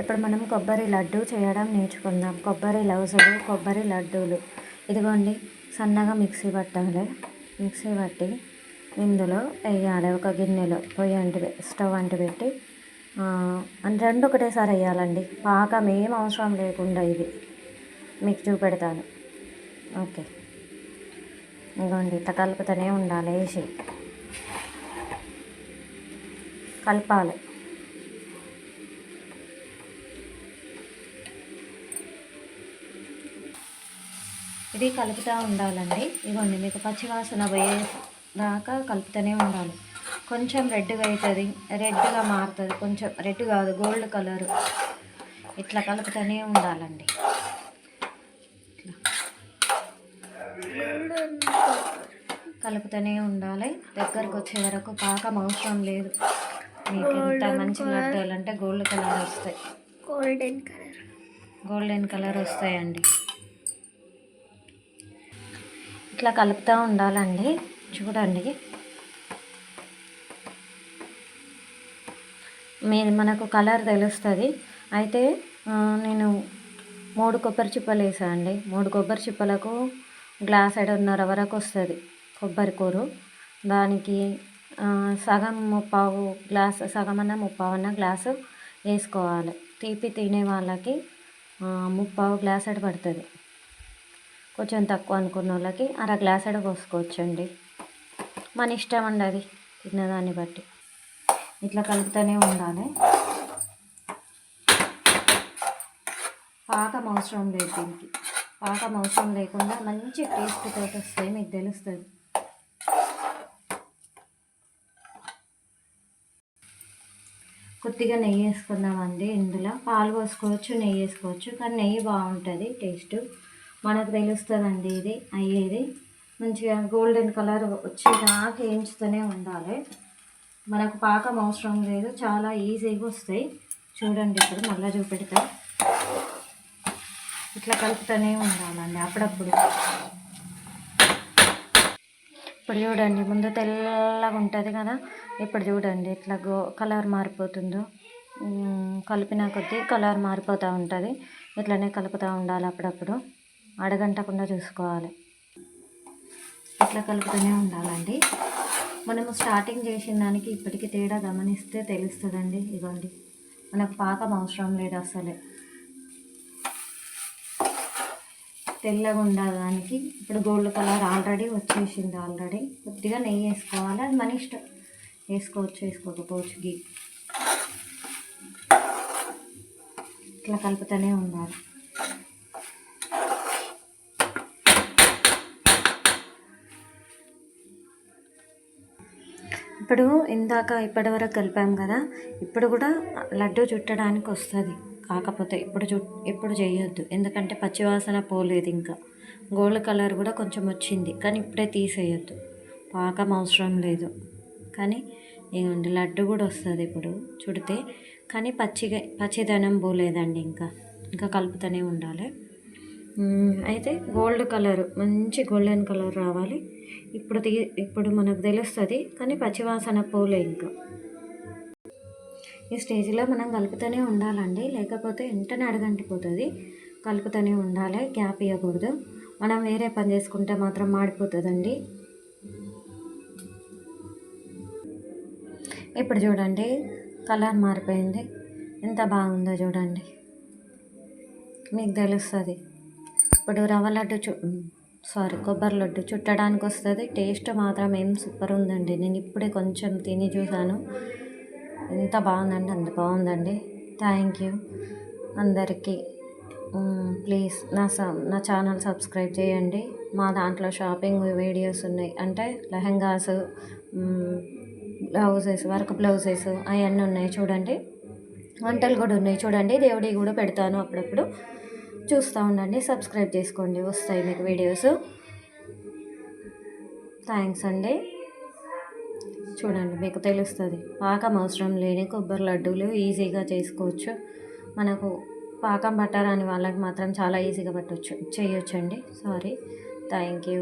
ఇప్పుడు మనం కొబ్బరి లడ్డు చేయడం నేర్చుకుందాం. కొబ్బరి లవుజులు కొబ్బరి లడ్డూలు. ఇదిగోండి సన్నగా మిక్సీ పట్టాలి. మిక్సీ పట్టి ఇందులో వేయాలి ఒక గిన్నెలో. పొయ్యి అంటి స్టవ్ అంటి పెట్టి అంటే రెండు ఒకటేసారి వేయాలండి. పాకం ఏం అవసరం లేకుండా ఇది. మీకు చూపెడతాను. ఓకే. ఇదిగోండి ఇట్లా కలుపుతూనే ఉండాలి. వేసి కలపాలి. ఇది కలుపుతూ ఉండాలండి. ఇవ్వండి మీకు పచ్చివాసన పోయే దాకా కలుపుతూనే ఉండాలి. కొంచెం రెడ్గా అవుతుంది రెడ్గా మారుతుంది. కొంచెం రెడ్ కాదు గోల్డ్ కలర్. ఇట్లా కలుపుతూనే ఉండాలండి. ఇట్లా కలుపుతూనే ఉండాలి. దగ్గరకు వచ్చే వరకు పాకం అవసరం లేదు. మీకు ఎంత మంచి లడ్డూలు అంటే గోల్డ్ కలర్ వస్తాయి. గోల్డెన్ కలర్ గోల్డెన్ కలర్ వస్తాయండి. ఇట్లా కలుపుతూ ఉండాలండి. చూడండి. మీరు మనకు కలర్ తెలుస్తుంది. అయితే నేను మూడు కొబ్బరి చిప్పలు వేసా అండి. మూడు కొబ్బరి చిప్పలకు గ్లాస్ ఐదున్నర వరకు వస్తుంది కొబ్బరి కూర. దానికి సగం ముప్పావు గ్లాస్ సగం అన్న ముప్పావు అన్న గ్లాసు వేసుకోవాలి. తీపి తినే వాళ్ళకి ముప్పావు గ్లాస్ అడి పడుతుంది. కొంచెం తక్కువ అనుకున్న వాళ్ళకి అర గ్లాస్ అడ పోసుకోవచ్చండి. మన ఇష్టం అండి అది తిన్నదాన్ని బట్టి. ఇట్లా కలుపుతూనే ఉండాలి. పాకం అవసరం లేదు దీనికి. పాకం అవసరం లేకుండా మంచి టేస్ట్ తోటి వస్తాయి మీకు తెలుస్తుంది. కొద్దిగా నెయ్యి వేసుకుందామండి ఇందులో. పాలు పోసుకోవచ్చు నెయ్యి వేసుకోవచ్చు కానీ నెయ్యి బాగుంటుంది టేస్ట్ మనకు తెలుస్తుందండి ఇది అయ్యేది. మంచిగా గోల్డెన్ కలర్ వచ్చేదాకా వేయించుతూనే ఉండాలి. మనకు పాకం అవసరం లేదు చాలా ఈజీగా వస్తాయి. చూడండి ఇప్పుడు మళ్ళీ చూపెడతా. ఇట్లా కలుపుతూనే ఉండాలండి అప్పుడప్పుడు. ఇప్పుడు చూడండి ముందు తెల్లగా ఉంటుంది కదా? ఇప్పుడు చూడండి ఇట్లా గో కలర్ మారిపోతుందో. కలిపిన కొద్దీ కలర్ మారిపోతూ ఉంటుంది. ఇట్లనే కలుపుతూ ఉండాలి అప్పుడప్పుడు. అడగంటకుండా చూసుకోవాలి. ఇట్లా కలుపుతూనే ఉండాలండి. మనము స్టార్టింగ్ చేసిన దానికి ఇప్పటికి తేడా గమనిస్తే తెలుస్తుందండి. ఇదిగోండి మనకు పాకం అవసరం లేదు అసలే. తెల్లగా ఉండడానికి ఇప్పుడు గోల్డ్ కలర్ ఆల్రెడీ వచ్చేసింది ఆల్రెడీ. కొద్దిగా నెయ్యి వేసుకోవాలి. అది మన ఇష్టం. వేసుకోవచ్చు వేసుకోకపోవచ్చు గీ. ఇట్లా కలుపుతూనే ఉండాలి. ఇప్పుడు ఇందాక ఇప్పటి వరకు కలిపాం కదా ఇప్పుడు కూడా లడ్డు చుట్టడానికి వస్తుంది. కాకపోతే ఇప్పుడు చు ఇప్పుడు చేయొద్దు. ఎందుకంటే పచ్చివాసన పోలేదు ఇంకా. గోల్డ్ కలర్ కూడా కొంచెం వచ్చింది కానీ ఇప్పుడే తీసేయొద్దు. పాకం అవసరం లేదు. కానీ ఇదిగోండి లడ్డు కూడా వస్తుంది ఇప్పుడు చుడితే. కానీ పచ్చిగా పచ్చిదనం పోలేదండి ఇంకా. ఇంకా కలుపుతూనే ఉండాలి. అయితే గోల్డ్ కలర్ మంచి గోల్డెన్ కలర్ రావాలి. ఇప్పుడు తీ ఇప్పుడు మనకు తెలుస్తుంది కానీ పచ్చివాసన పోలే ఇంకా. ఈ స్టేజ్లో మనం కలుపుతూనే ఉండాలండి. లేకపోతే వెంటనే అడగంటిపోతుంది కలుపుతూనే ఉండాలి గ్యాప్ ఇవ్వకూడదు మనం వేరే పని చేసుకుంటే మాత్రం మాడిపోతుందండి. ఇప్పుడు చూడండి కలర్ మారిపోయింది. ఎంత బాగుందో చూడండి. మీకు తెలుస్తుంది. ఇప్పుడు రవ్వ లడ్డు చు సారీ కొబ్బరి లడ్డు చుట్టడానికి వస్తుంది. టేస్ట్ మాత్రం ఏం సూపర్ ఉందండి. నేను ఇప్పుడే కొంచెం తిని చూశాను. ఎంత బాగుందండి అంత బాగుందండి. థ్యాంక్ యూ అందరికీ ప్లీజ్ నా స నా ఛానల్ సబ్స్క్రైబ్ చేయండి. మా దాంట్లో షాపింగ్ వీడియోస్ ఉన్నాయి. అంటే లెహంగాస్ బ్లౌజెస్ వర్క్ బ్లౌజెస్ అవన్నీ ఉన్నాయి చూడండి. వంటలు కూడా ఉన్నాయి చూడండి. దేవుడి కూడా పెడతాను అప్పుడప్పుడు. చూస్తూ ఉండండి సబ్స్క్రైబ్ చేసుకోండి. వస్తాయి మీకు వీడియోస్ థ్యాంక్స్ అండి. చూడండి మీకు తెలుస్తుంది. పాకం అవసరం లేని కొబ్బరి లడ్డూలు ఈజీగా చేసుకోవచ్చు. మనకు పాకం పట్టాలని వాళ్ళకి మాత్రం చాలా ఈజీగా పట్టవచ్చు చేయొచ్చండి. Sorry thank you